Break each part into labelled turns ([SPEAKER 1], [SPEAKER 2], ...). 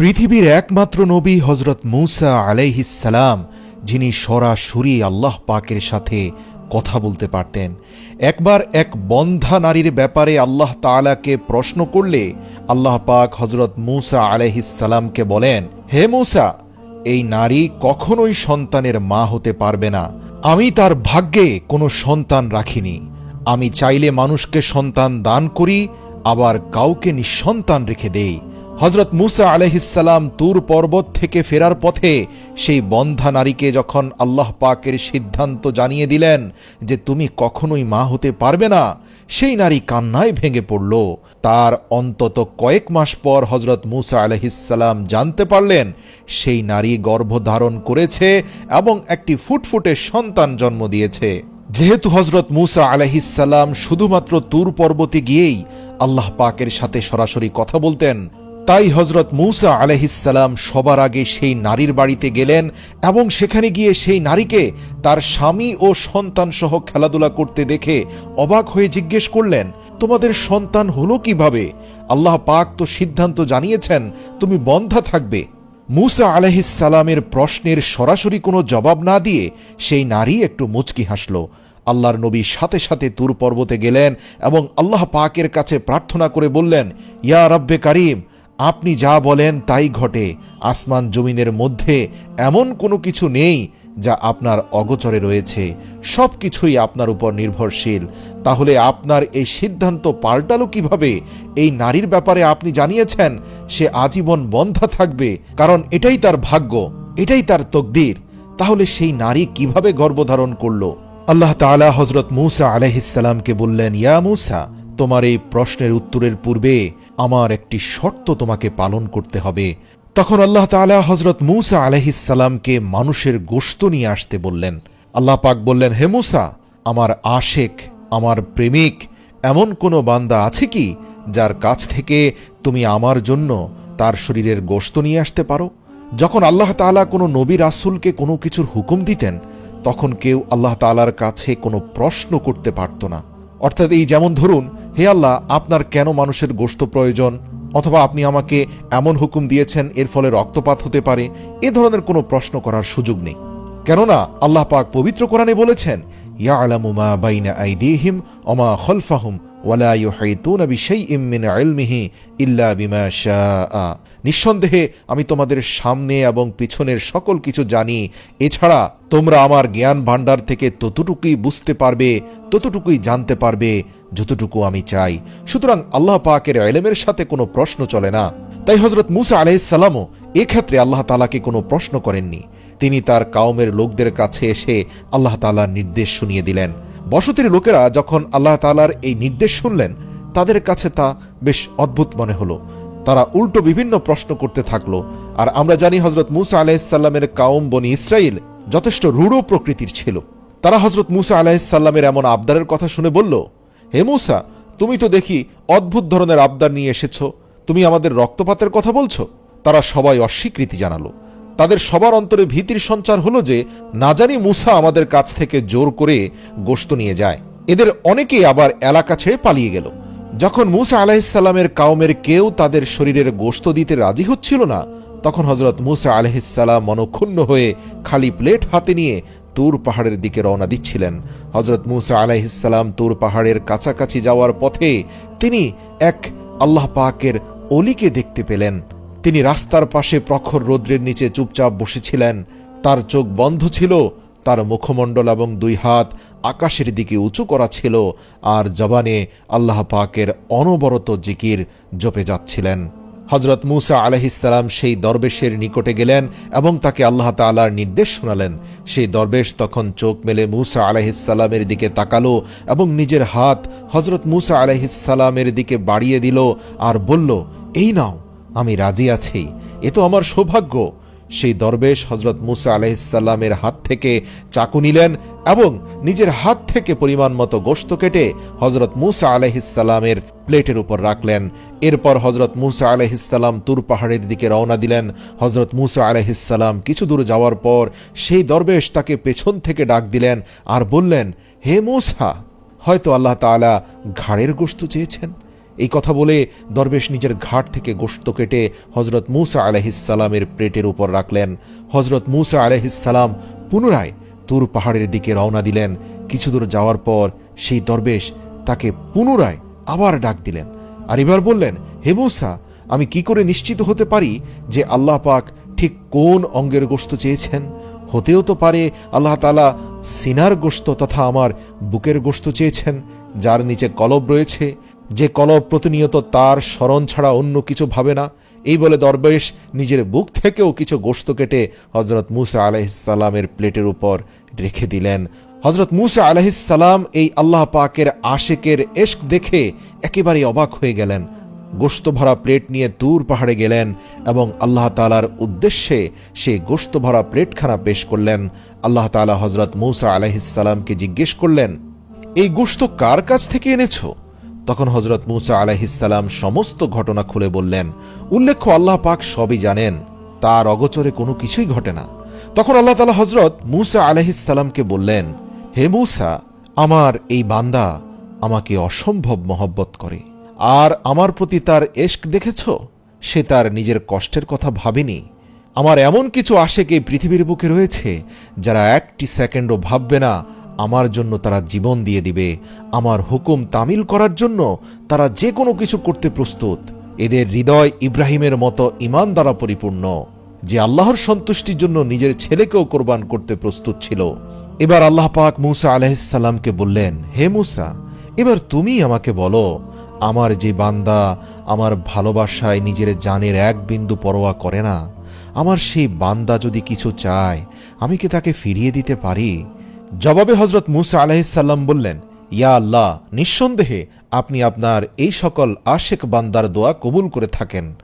[SPEAKER 1] পৃথিবীর একমাত্র নবী হজরত মৌসা আলাইহিসালাম যিনি সরাসরি আল্লাহ পাকের সাথে কথা বলতে পারতেন। একবার এক বন্ধা নারীর ব্যাপারে আল্লাহ তাআলাকে প্রশ্ন করলে আল্লাহ পাক হজরত মৌসা আলাইহিসালামকে বলেন, হে মৌসা, এই নারী কখনোই সন্তানের মা হতে পারবে না। আমি তার ভাগ্যে কোনো সন্তান রাখিনি। আমি চাইলে মানুষকে সন্তান দান করি, আবার কাউকে নিঃসন্তান রেখে দেই। হজরত মুসা আলহিসাল্লাম তুর পর্বত থেকে ফেরার পথে সেই বন্ধা নারীকে যখন আল্লাহ পাকের সিদ্ধান্ত জানিয়ে দিলেন যে তুমি কখনোই মা হতে পারবে না, সেই নারী কান্নায় ভেঙে পড়ল। তার অন্তত কয়েক মাস পর হজরত মুসা আলহিসাল্লাম জানতে পারলেন, সেই নারী গর্ভধারণ করেছে এবং একটি ফুটফুটে সন্তান জন্ম দিয়েছে। যেহেতু হজরত মুসা আলহিসাল্লাম শুধুমাত্র তুর পর্বতে গিয়েই আল্লাহ পাকের সাথে সরাসরি কথা বলতেন তাই হজরত মৌসা আলহিসাল্লাম সবার আগে সেই নারীর বাড়িতে গেলেন এবং সেখানে গিয়ে সেই নারীকে তার স্বামী ও সন্তান সহ খেলাধুলা করতে দেখে অবাক হয়ে জিজ্ঞেস করলেন, তোমাদের সন্তান হলো কীভাবে? আল্লাহ পাক তো সিদ্ধান্ত জানিয়েছেন, তুমি বন্ধা থাকবে। মুসা আলহিসাল্লামের প্রশ্নের সরাসরি কোনো জবাব না দিয়ে সেই নারী একটু মুচকি হাসল। আল্লাহর নবী সাথে সাথে তুর পর্বতে গেলেন এবং আল্লাহ পাকের কাছে প্রার্থনা করে বললেন, ইয়া রব্বে কারিম আপনি যা বলেন তাই ঘটে। আসমান জমিনের মধ্যে এমন কোনো কিছু নেই যা আপনার অগোচরে রয়েছে। সব কিছুই আপনার উপর নির্ভরশীল। তাহলে আপনার এই সিদ্ধান্ত পাল্টালো কীভাবে? এই নারীর ব্যাপারে আপনি জানিয়েছেন, সে আজীবন বন্ধা থাকবে। কারণ এটাই তার ভাগ্য, এটাই তার তকদির। তাহলে সেই নারী কীভাবে গর্ভধারণ করল? আল্লাহ তাআলা হজরত মূসা আলহিসাল্লামকে বললেন, ইয়া মূসা তোমার এই প্রশ্নের উত্তরের পূর্বে আমার একটি শর্ত তোমাকে পালন করতে হবে। তখন আল্লাহ তাআলা হজরত মূসা আলহিসাল্লামকে মানুষের গোশত নিয়ে আসতে বললেন। আল্লাহ পাক বললেন, হে মূসা, আমার আশেক, আমার প্রেমিক, এমন কোনো বান্দা আছে কি যার কাছ থেকে তুমি আমার জন্য তার শরীরের গোশত নিয়ে আসতে পারো? যখন আল্লাহ তাআলা কোনো নবী রাসুলকে কোনো কিছুর হুকুম দিতেন, তখন কেউ আল্লাহ তাআলার কাছে কোনো প্রশ্ন করতে পারত না। অর্থাৎ এই যেমন ধরুন হে আল্লাহ, আপনার কেন মানুষের গোশত প্রয়োজন? অথবা আপনি আমাকে এমন হুকুম দিয়েছেন, এর ফলে রক্তপাত হতে পারে? এ ধরনের কোনো প্রশ্ন করার সুযোগ নেই। কেননা, আল্লাহ পাক পবিত্র কোরআনে বলেছেন মিন ইল্লা বিমা নিঃসন্দেহে, আমি তোমাদের সামনে এবং পিছনের সকল কিছু জানি। এছাড়া, তোমরা আমার জ্ঞান ভাণ্ডার থেকে ততটুকুই বুঝতে পারবে, ততটুকুই জানতে পারবে। যতটুকু আমি চাই। সুতরাং আল্লাহ পাকের এলেমের সাথে কোনো প্রশ্ন চলে না। তাই হজরত মুসা আলাইসাল্লামও এক্ষেত্রে আল্লাহ তালাকে কোনো প্রশ্ন করেননি। তিনি তার কাউমের লোকদের কাছে এসে আল্লাহ তালার নির্দেশ শুনিয়ে দিলেন। বসতির লোকেরা যখন আল্লাহ তালার এই নির্দেশ শুনলেন, তাদের কাছে তা বেশ অদ্ভুত মনে হলো। তারা উল্টো বিভিন্ন প্রশ্ন করতে থাকল। আর আমরা জানি হজরত মুসা আলাহিসাল্লামের কাউম বনি ইসরায়েল যথেষ্ট রূঢ় প্রকৃতির ছিল। তারা হজরত মুসা আলাহিসাল্লামের এমন আবদারের কথা শুনে বলল হে মুসা, তুমি তো দেখি অদ্ভুত ধরনের আবদার নিয়ে এসেছ। তুমি আমাদের রক্তপাতের কথা বলছো? তারা সবাই অস্বীকৃতি জানালো। তাদের সবার অন্তরে ভীতির সঞ্চার হলো যে, না জানি মুসা আমাদের কাছ থেকে জোর করে গোশত নিয়ে যায়। এদের অনেকেই আবার এলাকা ছেড়ে পালিয়ে গেল। যখন মুসা আলাহিসাল্লামের কাউমের কেউ তাদের শরীরের গোশত দিতে রাজি হচ্ছিল না, তখন হজরত মুসা আলহিসাল্লাম মনক্ষুণ্ণ হয়ে খালি প্লেট হাতে নিয়ে তুর পাহাড়ের দিকে রওনা দিচ্ছিলেন। হজরত মুসা আলাইহিসাল্লাম তুর পাহাড়ের কাছাকাছি যাওয়ার পথে তিনি এক আল্লাহ পাকের অলিকে দেখতে পেলেন। তিনি রাস্তার পাশে প্রখর রৌদ্রের নিচে চুপচাপ বসেছিলেন। তার চোখ বন্ধ ছিল, তার মুখমণ্ডল এবং দুই হাত আকাশের দিকে উঁচু করা ছিল, আর জবানে আল্লাহ পাকের অনবরত জিকির জপে যাচ্ছিলেন। হজরত মুসা আলহিসাল্লাম সেই দরবেশের নিকটে গেলেন এবং তাকে আল্লাহ তালার নির্দেশ শোনালেন। সেই দরবেশ তখন চোখ মেলে মুসা আলহিসাল্লামের দিকে তাকালো এবং নিজের হাত হজরত মুসা আলহিসাল্লামের দিকে বাড়িয়ে দিল আর বলল, এই নাও, আমি রাজি আছি। এ তো আমার সৌভাগ্য। সেই দরবেশ হজরত মুসা আলহিসাল্লামের হাত থেকে চাকু নিলেন এবং নিজের হাত থেকে পরিমাণ মতো গোস্ত কেটে হজরত মুসা আলহিসাল্লামের প্লেটের উপর রাখলেন। এরপর হজরত মুসা আলহিসাল্লাম তুর পাহাড়ের দিকে রওনা দিলেন। হজরত মুসা আলহিসাল্লাম কিছু দূর যাওয়ার পর সেই দরবেশ তাকে পেছন থেকে ডাক দিলেন আর বললেন, হে মুসা, হয়তো আল্লাহ তালা ঘাড়ের গোস্ত চেয়েছেন? এই কথা বলে দরবেশ নিজের ঘাট থেকে গোশত কেটে হজরত মুসা আলহিসাল্লামের প্লেটের উপর রাখলেন। হজরত মুসা আলহিসাল্লাম পুনরায় তুর পাহাড়ের দিকে রওনা দিলেন। কিছু দূর যাওয়ার পর সেই দরবেশ তাকে পুনরায় আবার ডাক দিলেন আর এবার বললেন, হে মুসা, আমি কি করে নিশ্চিত হতে পারি যে আল্লাহ পাক ঠিক কোন অঙ্গের গোশত চেয়েছেন? হতেও তো পারে আল্লাহ তালা সিনার গোশত তথা আমার বুকের গোশত চেয়েছেন, যার নিচে কলব রয়েছে যে কলব প্রতিনিয়ত তার স্মরণ ছাড়া অন্য কিছু ভাবে না, এই বলে দরবেশ নিজের বুক থেকেও কিছু গোশত কেটে হজরত মুসা আলাহিসাল্লামের প্লেটের উপর রেখে দিলেন। হজরত মুসা আলাহিসাল্লাম এই আল্লাহ পাকের আশেকের এশক দেখে একেবারে অবাক হয়ে গেলেন। গোশত ভরা প্লেট নিয়ে দূর পাহাড়ে গেলেন এবং আল্লাহ তালার উদ্দেশ্যে সেই গোশত ভরা প্লেটখানা পেশ করলেন। আল্লাহ তালা হজরত মৌসা আলাহিসাল্লামকে জিজ্ঞেস করলেন, এই গোশত কার কাছ থেকে এনেছো? তখন হজরত মুসা আলাহিসাল্লাম সমস্ত ঘটনা খুলে বললেন, উল্লেখ্য আল্লাহ পাক সবই জানেন, তার অগচরে কোনো কিছুই ঘটে না। তখন আল্লাহ তালা হজরত মুসা আলাহিসাল্লামকে বললেন, হে মুসা, আমার এই বান্দা আমাকে অসম্ভব মহব্বত করে। আর আমার প্রতি তার এশক দেখেছ? সে তার নিজের কষ্টের কথা ভাবেনি। আমার এমন কিছু আশেক এই পৃথিবীর বুকে রয়েছে, যারা একটি সেকেন্ডও ভাববে না আমার জন্য তারা জীবন দিয়ে দিবে। আমার হুকুম তামিল করার জন্য তারা যে কোনো কিছু করতে প্রস্তুত। এদের হৃদয় ইব্রাহিমের মতো ইমান দ্বারা পরিপূর্ণ, যে আল্লাহর সন্তুষ্টির জন্য নিজের ছেলেকেও কোরবান করতে প্রস্তুত ছিল। এবার আল্লাহ পাক মুসা আলাহিসাল্লামকে বললেন, হে মুসা, এবার তুমি আমাকে বলো, আমার যে বান্দা আমার ভালোবাসায় নিজের জানের এক বিন্দু পরোয়া করে না, আমার সেই বান্দা যদি কিছু চায়, আমি কি তাকে ফিরিয়ে দিতে পারি? জবাবে হজরত মুসা আলাহিসাল্লাম বললেন, ইয়া আল্লাহ, নিঃসন্দেহে আপনি আপনার এই সকল আশেক বান্দার দোয়া কবুল করে থাকেন।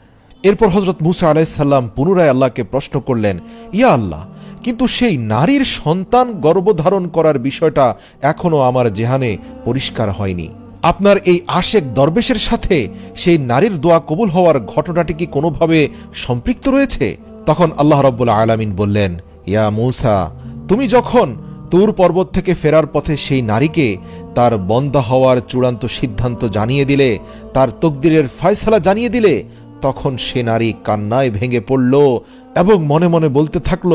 [SPEAKER 1] এরপর হজরত মুসা আলাহিসাল্লাম পুনরায় আল্লাহকে প্রশ্ন করলেন, ইয়া আল্লাহ, কিন্তু সেই নারীর সন্তান গর্ভধারণ করার বিষয়টা এখনও আমার জেহানে পরিষ্কার হয়নি। আপনার এই আশেক দরবেশের সাথে সেই নারীর দোয়া কবুল হওয়ার ঘটনাটি কি কোনোভাবে সম্পৃক্ত রয়েছে? তখন আল্লাহ রব্বুল আলামিন বললেন, ইয়া মৌসা, তুমি যখন তুর পর্বত থেকে ফেরার পথে সেই নারীকে তার বন্ধা হওয়ার চূড়ান্ত সিদ্ধান্ত জানিয়ে দিলে, তার তকদিরের ফয়সালা জানিয়ে দিলে, তখন সে নারী কান্নায় ভেঙে পড়ল এবং মনে মনে বলতে থাকল,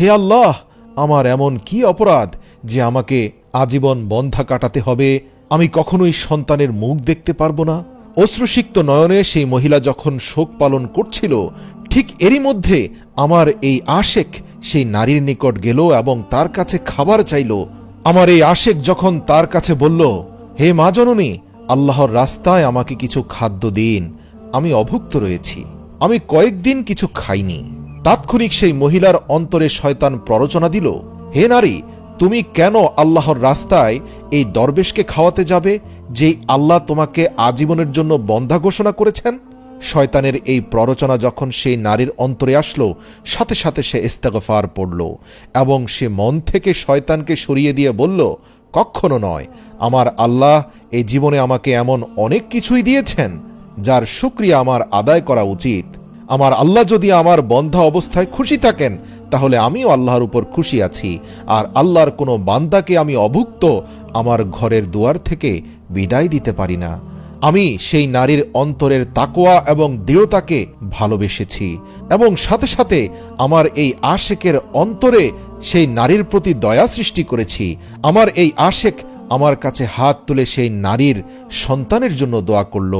[SPEAKER 1] হে আল্লাহ, আমার এমন কি অপরাধ যে আমাকে আজীবন বন্ধা কাটাতে হবে? আমি কখনোই সন্তানের মুখ দেখতে পারব না। অশ্রুসিক্ত নয়নে সেই মহিলা যখন শোক পালন করছিল, ঠিক এরই মধ্যে আমার এই আশেক সেই নারীর নিকট গেল এবং তার কাছে খাবার চাইল। আমার এই আশেক যখন তার কাছে বলল, হে মা জননী, আল্লাহর রাস্তায় আমাকে কিছু খাদ্য দিন। আমি অভুক্ত রয়েছি। আমি কয়েকদিন কিছু খাইনি। তাৎক্ষণিক সেই মহিলার অন্তরে শয়তান প্ররোচনা দিল, হে নারী, তুমি কেন আল্লাহর রাস্তায় এই দরবেশকে খাওয়াতে যাবে যেই আল্লাহ তোমাকে আজীবনের জন্য বন্ধা ঘোষণা করেছেন? শয়তানের এই প্ররোচনা যখন সেই নারীর অন্তরে আসলো, সাথে সাথে সে ইস্তেগফার পড়ল এবং সে মন থেকে শয়তানকে সরিয়ে দিয়ে বলল, কখনো নয়, আমার আল্লাহ এই জীবনে আমাকে এমন অনেক কিছুই দিয়েছেন, যার শুক্রিয়া আমার আদায় করা উচিত। আমার আল্লাহ যদি আমার বন্ধা অবস্থায় খুশি থাকেন, তাহলে আমিও আল্লাহর উপর খুশি আছি, আর আল্লাহর কোনো বান্দাকে আমি অভুক্ত আমার ঘরের দুয়ার থেকে বিদায় দিতে পারি না। আমি সেই নারীর অন্তরের তাকোয়া এবং দৃঢ়তাকে ভালোবেসেছি এবং সাথে সাথে আমার এই আশেকের অন্তরে সেই নারীর প্রতি দয়া সৃষ্টি করেছি। আমার এই আশেক আমার কাছে হাত তুলে সেই নারীর সন্তানের জন্য দোয়া করল।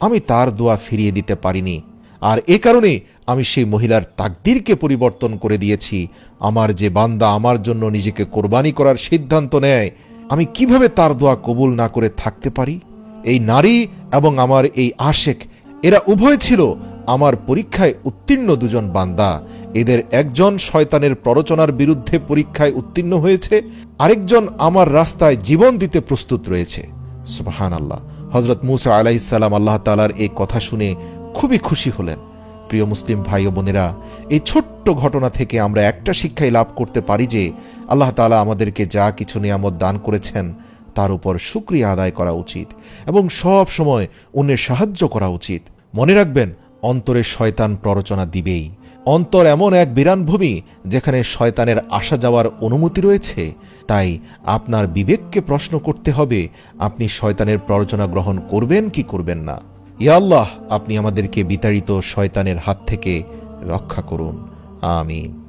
[SPEAKER 1] আমি তার দোয়া ফিরিয়ে দিতে পারিনি। আর এ কারণে আমি সেই মহিলার তাকদিরকে পরিবর্তন করে দিয়েছি। আমার যে বান্দা আমার জন্য নিজেকে কোরবানি করার সিদ্ধান্ত নেয়, আমি কীভাবে তার দোয়া কবুল না করে থাকতে পারি? এই নারী এবং আমার এই আশেক, এরা উভয় ছিল আমার পরীক্ষায় উত্তীর্ণ দুজন বান্দা। এদের একজন শয়তানের প্ররোচনার বিরুদ্ধে পরীক্ষায় উত্তীর্ণ হয়েছে, আরেকজন আমার রাস্তায় জীবন দিতে প্রস্তুত রয়েছে। সুবাহান আল্লাহ হজরত মুসা আলাইসাল্লাম আল্লাহ তালার এই কথা শুনে খুবই খুশি হলেন। প্রিয় মুসলিম ভাই ও বোনেরা, এই ছোট্ট ঘটনা থেকে আমরা একটা শিক্ষাই লাভ করতে পারি যে, আল্লাহ তালা আমাদেরকে যা কিছু নিয়ামত দান করেছেন তার উপর সুক্রিয়া আদায় করা উচিত এবং সব সময় অন্যের সাহায্য করা উচিত। মনে রাখবেন, অন্তরে শয়তান প্ররোচনা দিবেই। অন্তর এমন এক বিরান ভূমি যেখানে শয়তানের আসা যাওয়ার অনুমতি রয়েছে। তাই আপনার বিবেককে প্রশ্ন করতে হবে, আপনি শয়তানের প্ররোচনা গ্রহণ করবেন কি করবেন না। ইয়া আল্লাহ, আপনি আমাদেরকে বিতাড়িত শয়তানের হাত থেকে রক্ষা করুন। আমিন।